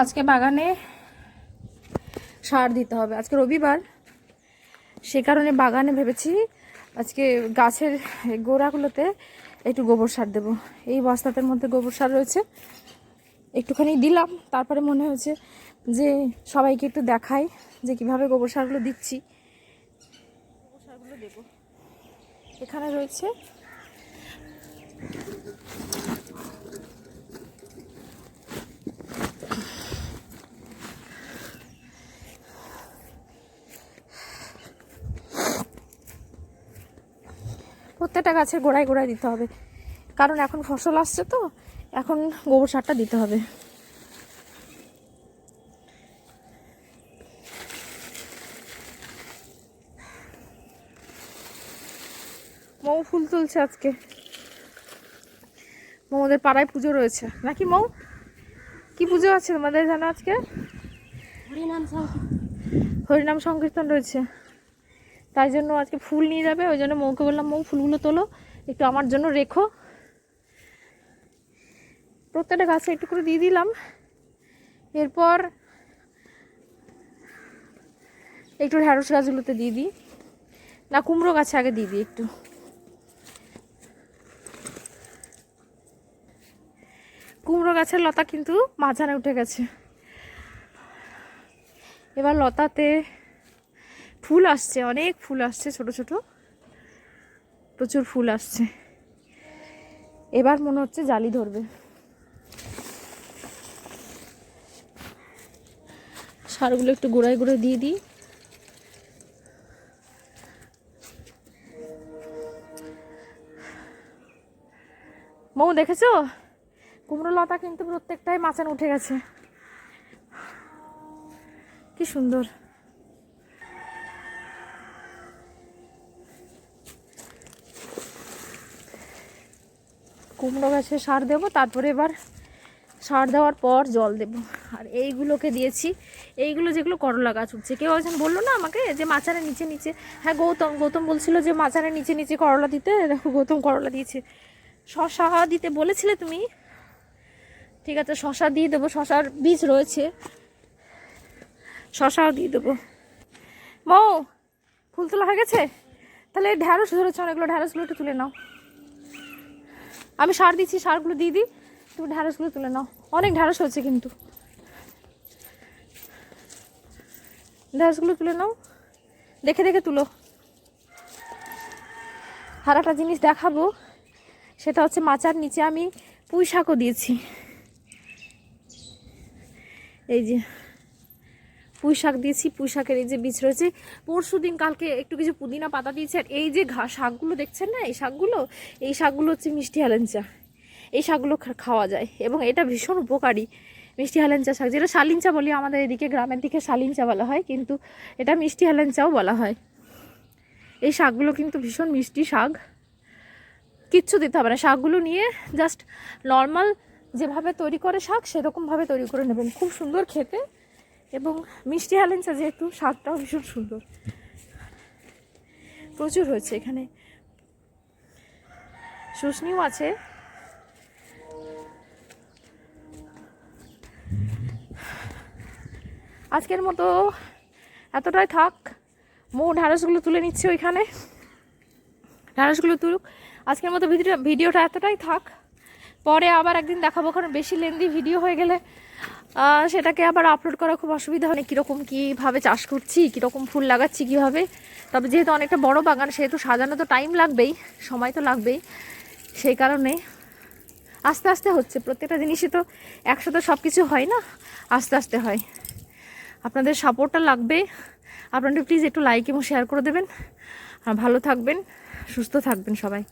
আজকে বাগানে সার দিতে হবে। আজকে রবিবার সে কারণে বাগানে ভেবেছি আজকে গাছের গোড়াগুলোতে একটু গোবর সার দেবো। এই বস্তাতের মধ্যে গোবর সার রয়েছে। একটুখানি দিলাম তারপরে মনে হয়েছে যে সবাইকে একটু দেখাই যে কীভাবে গোবর সারগুলো দিচ্ছি। গোবর সারগুলো দেবো। এখানে রয়েছে প্রত্যেকটা গাছের গোড়ায় গোড়ায় দিতে হবে। কারণ এখন ফসল আসছে তো এখন গোবর সারটা দিতে হবে। মৌ ফুল তুলছে আজকে। মৌদের পাড়ায় পুজো রয়েছে। নাকি মৌ? কি পুজো আছে তোমাদের জানো আজকে? হরিনাম সংকীর্তন। হরিনাম সংকীর্তন রয়েছে। তাই জন্য আজকে ফুল নিয়ে যাবে, ওই জন্য মৌকে বললাম, মৌ, ফুলগুলো তোলো, একটু আমার জন্য রেখো। প্রত্যেকটা গাছে একটু করে দিয়ে দিলাম। এরপর একটু ঢ্যাঁড়স গাছগুলোতে দিয়ে দিই। না, কুমড়ো গাছে আগে দিয়ে দিই একটু। কুমড়ো গাছের লতা কিন্তু মাঝানে উঠে গেছে। এবার লতাতে ফুল আসছে, অনেক ফুল আসছে, ছোট ছোট। প্রচুর ফুল আসছে। এবার মনে হচ্ছে জালি ধরবে। সারগুলো একটু গোড়ায় গোড়ায় দিয়ে দিই। মৌ, দেখেছ? কুমড়ো লতা কিন্তু প্রত্যেকটাই মাচান উঠে গেছে। কি সুন্দর। কুমড়ো গাছে সার দেবো, তারপরে এবার সার দেওয়ার পর জল দেব। আর এইগুলোকে দিয়েছি। এইগুলো যেগুলো করলা গাছ উঠছে কেউ একজন বলল না আমাকে যে মাচানের নিচে নিচে। হ্যাঁ গৌতম গৌতম বলছিল যে মাচানের নিচে নিচে করলা দিতে। দেখো গৌতম করলা দিয়েছে। শশা দিতে বলেছিলে তুমি? ঠিক আছে, শশা দিয়ে দেবো। শশার বীজ রয়েছে। শশাও দিয়ে দেবো। মৌ ফুল তোলা হয়ে গেছে? তাহলে ঢ্যাঁড়স ধরেছে অনেকগুলো ঢ্যাঁড়সগুলো একটু তুলে নাও। আমি সার দিচ্ছি, সারগুলো দিয়ে দিই। তুমি ঢ্যাঁড়সগুলো তুলে নাও। অনেক ঢ্যাঁড়স হচ্ছে কিন্তু। ঢ্যাঁড়সগুলো তুলে নাও। দেখে দেখে তুলো। আর একটা জিনিস দেখাবো, সেটা হচ্ছে মাচার নিচে আমি পুঁই শাকও দিয়েছি। এই যে। পুঁই শাক দিয়েছি, পুঁই শাকের এই যে বীজ রয়েছে, পরশু দিন কালকে একটু কিছু পুদিনা পাতা দিয়েছি, আর এই যে ঘা, শাকগুলো দেখছেন না, এই শাকগুলো? এই শাকগুলো হচ্ছে মিষ্টি হালেঞ্চা। এই শাকগুলো খাওয়া যায়, এবং এটা ভীষণ উপকারী মিষ্টি হালেঞ্চা শাক, যেটা শালিঞ্চা বলি আমাদের এদিকে, গ্রামের দিকে শালিঞ্চা বলা হয়, কিন্তু এটা মিষ্টি হালেঞ্চাও বলা হয়। এই শাকগুলো কিন্তু ভীষণ মিষ্টি শাক। কিচ্ছু দিতে হবে না, শাকগুলো নিয়ে জাস্ট নর্মাল যেভাবে তৈরি করে শাক, সেরকমভাবে তৈরি করে নেবেন। খুব সুন্দর খেতে। এবং মিষ্টি হালেঞ্চা যেহেতু স্বাদটাও ভীষণ সুন্দর। প্রচুর হয়েছে এখানে। শুশনিও আছে। আজকের মতো এতটাই থাক। মো ঢ্যাঁড়সগুলো তুলে নিচ্ছে ওইখানে। ঢ্যাঁড়সগুলো তুলুক। আজকের মতো ভিডিও ভিডিওটা এতটাই থাক। পরে আবার একদিন দেখাবো, কারণ বেশি লেন্দি ভিডিও হয়ে গেলে সেটাকে আবার আপলোড করা খুব অসুবিধা হয় কীরকম কীভাবে চাষ করছি, কীরকম ফুল লাগাচ্ছি, কীভাবে। তবে যেহেতু অনেকটা বড় বাগান, সেহেতু সাজানো তো টাইম লাগবেই, সময় তো লাগবেই। সেই কারণে আস্তে আস্তে হচ্ছে, প্রত্যেকটা জিনিসই তো একসাথে সব কিছু হয় না, আস্তে আস্তে হয়। আপনাদের সাপোর্টটা লাগবে। আপনারা প্লিজ একটু লাইক এবং শেয়ার করে দেবেন। আর ভালো থাকবেন, সুস্থ থাকবেন সবাই।